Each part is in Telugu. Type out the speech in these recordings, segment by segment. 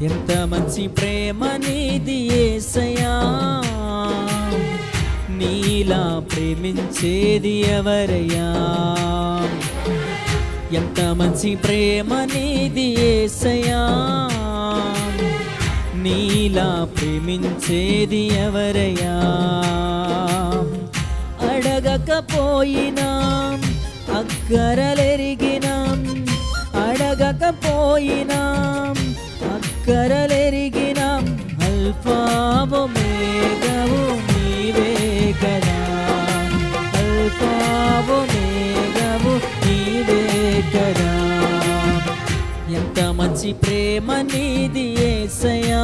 ఎంత మంచి ప్రేమ నీది ఏసయా నీలా ప్రేమించేది ఎవరయ్యా. ఎంత మంచి ప్రేమ నీది ఏసయా నీలా ప్రేమించేది ఎవరయ్యా? అడగకపోయినా అక్కరలెరిగినా అడగకపోయినా అక్కరలెరిగినా అల్ఫావు మేఘవు నీవే కదా. అల్ఫావు మేఘవు నీవే కదా. ఎంత మంచి ప్రేమ నీది ఏసయా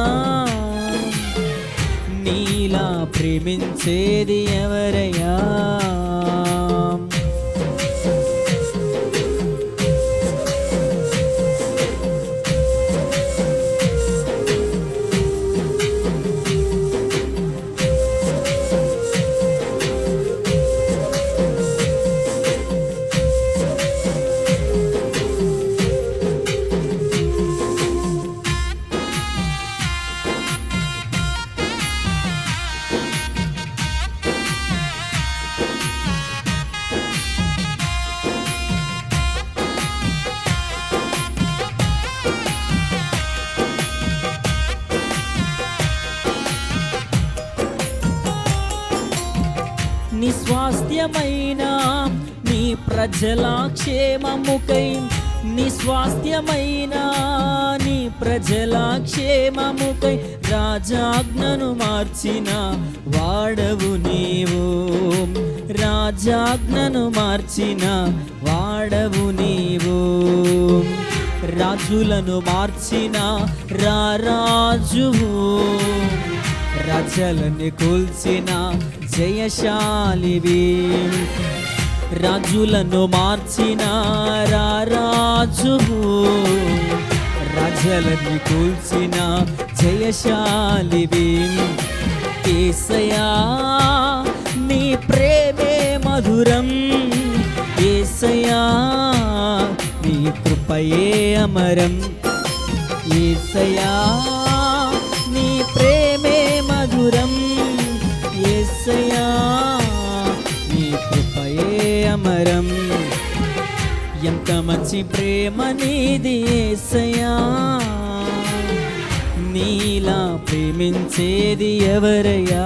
నీలా ప్రేమించేది ఎవరయ్యా? నిస్వాస్థ్యమైన నీ ప్రజల క్షేమముకై నిస్వాస్థ్యమైన నీ ప్రజల క్షేమముకై రాజాజ్ఞను మార్చిన వాడవు నీవు. రాజాజ్ఞను మార్చిన వాడవు నీవు. రాజులను మార్చిన రారాజువు. రాజ్యాలని కూల్చిన జయశాలివి రాజులను మార్చిన రారాజు రాజలని కూల్చిన జయశాలివి. ఏసయా నీ ప్రేమే మధురం. ఏసయా నీ కృపయే అమరం. ఏసయా ఎంత మంచి ప్రేమ నీది ఏసయా నీలా ప్రేమించేది ఎవరయ్యా?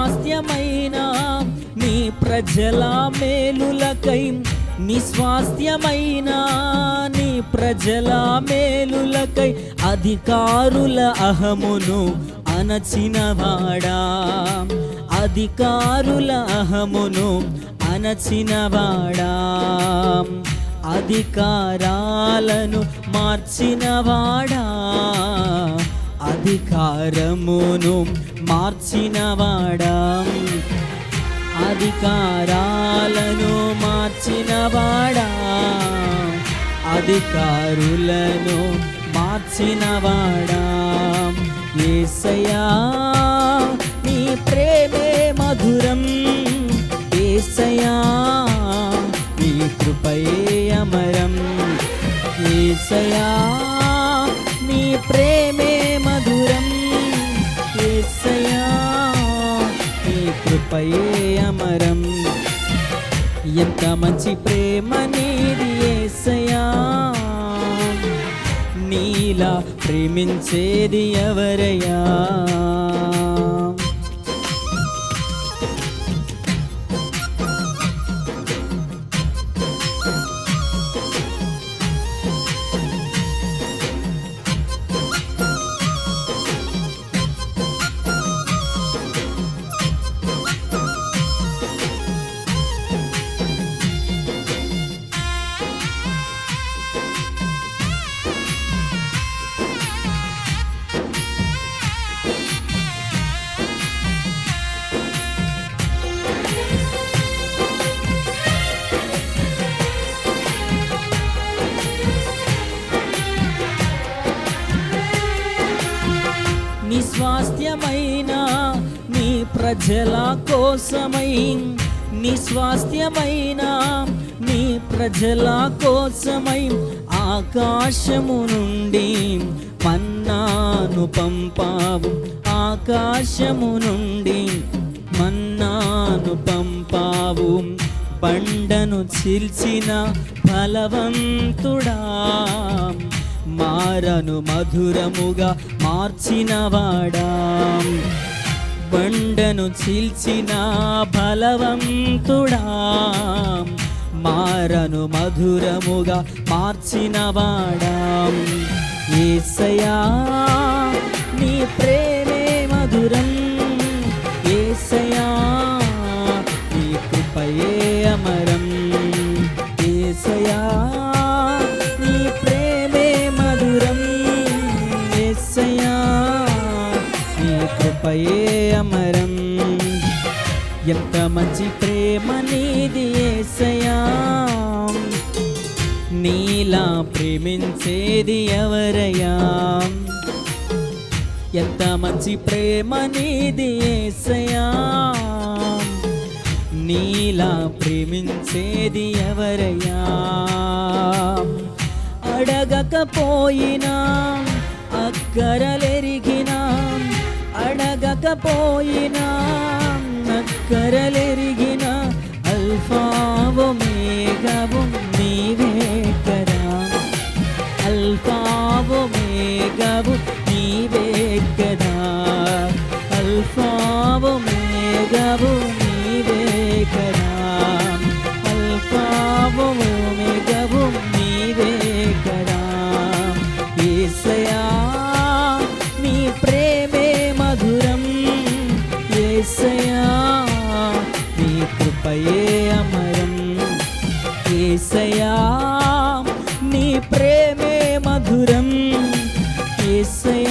నిస్వాస్థ్యమైన నీ ప్రజల మేలులకై నిస్వాస్థ్యమైన నీ ప్రజల మేలులకై అధికారుల అహమును అనచినవాడా అధికారుల అహమును అనచినవాడా అధికారాలను మార్చినవాడా? అధికారమును మార్చినవాడా. అధికారాలను మార్చినవాడా. అధికారులను మార్చినవాడా. ఏసయా నీ ప్రేమే మధురం. ఏసయా నీ కృపయే అమరం. ఏసయా నీ ప్రేమే కృపయే అమరం. ఎంత మంచి ప్రేమ నీది ఏసయా నీలా ప్రేమించేది ఎవరయ్యా. ప్రజల కోసమై నీ స్వాస్థ్యమైన నీ ప్రజల కోసమై ఆకాశము నుండి మన్నాను పంపావు. ఆకాశము నుండి మన్నాను పంపావు. బండను చీల్చిన బలవంతుడా. మారను మధురముగా మార్చినవాడా బండను చీల్చిన బలవంతుడా. మారను మధురముగా మార్చినవాడా ఏసయా నీ ప్రేమే కృపయే అమరం. ఎంత మంచి ప్రేమ నీది ఏసయా. నీలా ప్రేమించేది ఎవరయా ఎంత మంచి ప్రేమ నీది ఏసయా. నీలా ప్రేమించేది ఎవరయా అడగకపోయినా అక్కరలెరిగి అడగకపోయినా నక్కరలెరిగిన అల్ఫావు మేఘవు నీవే కదా. అల్ఫావు మేఘవు నీవే కదా. అల్ఫావు మేఘవు కృపయే అమరం. ఏసయా నీ ప్రేమే మధురం. ఏసయా